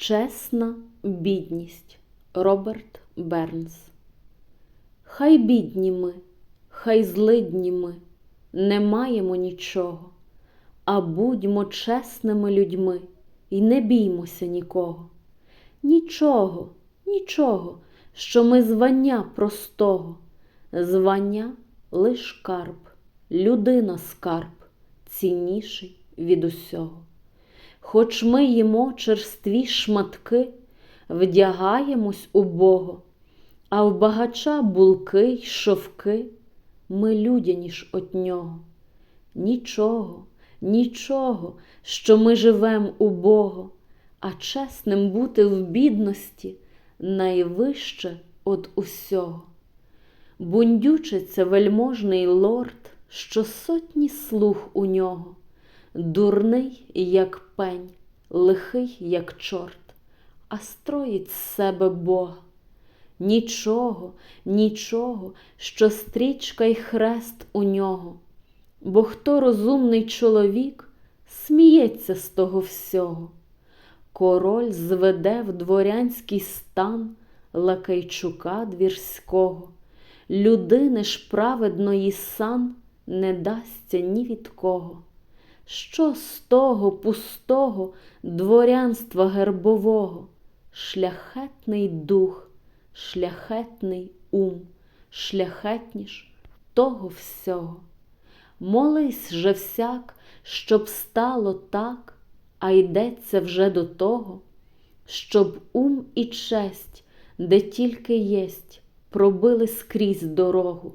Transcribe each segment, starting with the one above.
Чесна бідність Роберт Бернс. Хай бідні ми, хай злидні ми, не маємо нічого, а будьмо чесними людьми і не біймося нікого. Нічого, нічого, що ми звання простого, звання лиш карб, людина скарб, цінніший від усього. Хоч ми їмо черстві шматки, вдягаємось убого, а в багача булки й шовки, ми людяніш от нього. Нічого, нічого, що ми живем убого, а чесним бути в бідності найвище от усього. Бундючиться вельможний лорд, що сотні слуг у нього, дурний, як пень, лихий, як чорт, а строїть з себе Бога. Нічого, нічого, що стрічка й хрест у нього, бо хто розумний чоловік сміється з того всього. Король зведе в дворянський стан лакейчука двірського, людини ж праведної сан не дасться ні від кого. Що з того пустого дворянства гербового? Шляхетний дух, шляхетний ум, шляхетніш того всього. Молись же всяк, щоб стало так, а йдеться вже до того, щоб ум і честь, де тільки єсть, пробили скрізь дорогу.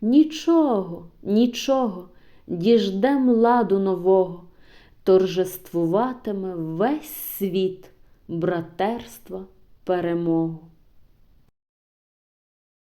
Нічого, нічого, діждем ладу нового, торжествуватиме весь світ братерства перемогу.